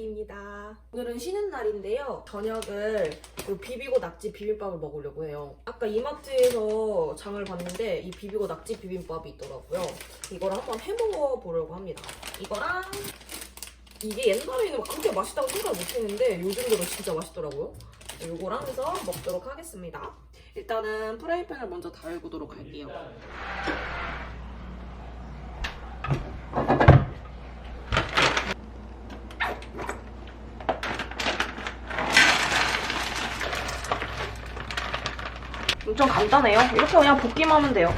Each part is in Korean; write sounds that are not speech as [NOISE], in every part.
키입니다. 오늘은 쉬는 날인데요. 저녁을 그 비비고 낙지 비빔밥을 먹으려고 해요. 아까 이마트에서 장을 봤는데 이 비비고 낙지 비빔밥이 있더라고요. 이거를 한번 해먹어 보려고 합니다. 이거랑 이게 옛날에는 막 그렇게 맛있다고 생각 못했는데 요즘 들어 진짜 맛있더라고요. 이거랑 해서 먹도록 하겠습니다. 일단은 프라이팬을 먼저 달구도록 할게요. 엄청 간단해요. 이렇게 그냥 볶기만 하면 돼요.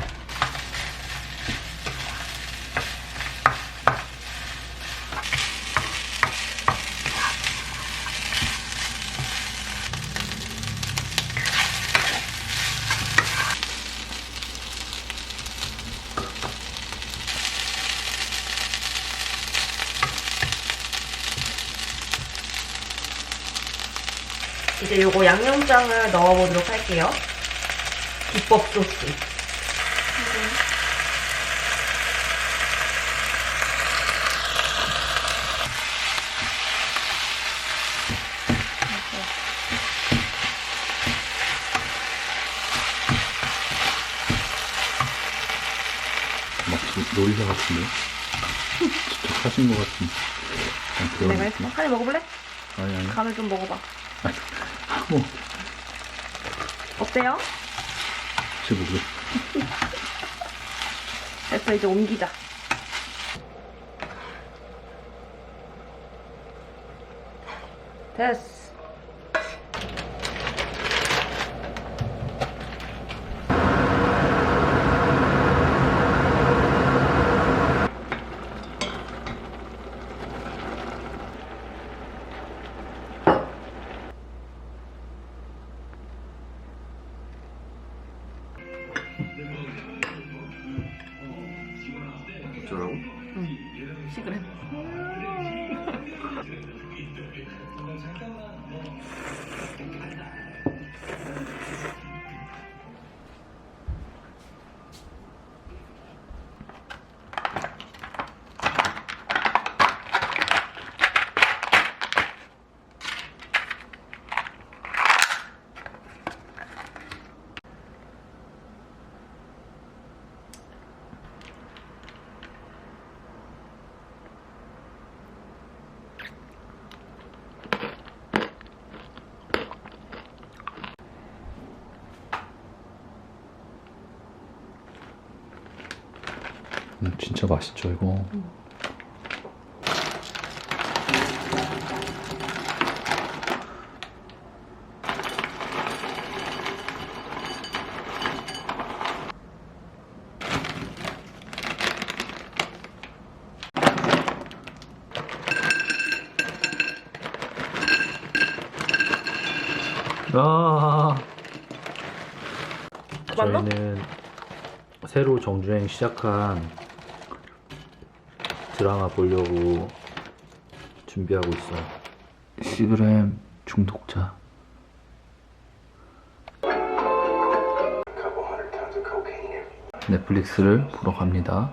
이제 요거 양념장을 넣어보도록 할게요. 비법 소스. 막 요리사 같은데? 직접 하신 것 같은데? 아, 그런 내가 느낌? 했어. 한입 먹어볼래? 아니 아니 간을 좀 먹어봐. 뭐 어때요? 제보그 [LAUGHS] 됐어, 이제 옮기자. 됐어. 어쩌라고? 시그래. 음, 진짜 맛있죠 이거 아 맞나? 저희는 새로 정주행 시작한 드라마 보려고 준비하고 있어. 시브램 중독자. 넷플릭스를 보러 갑니다.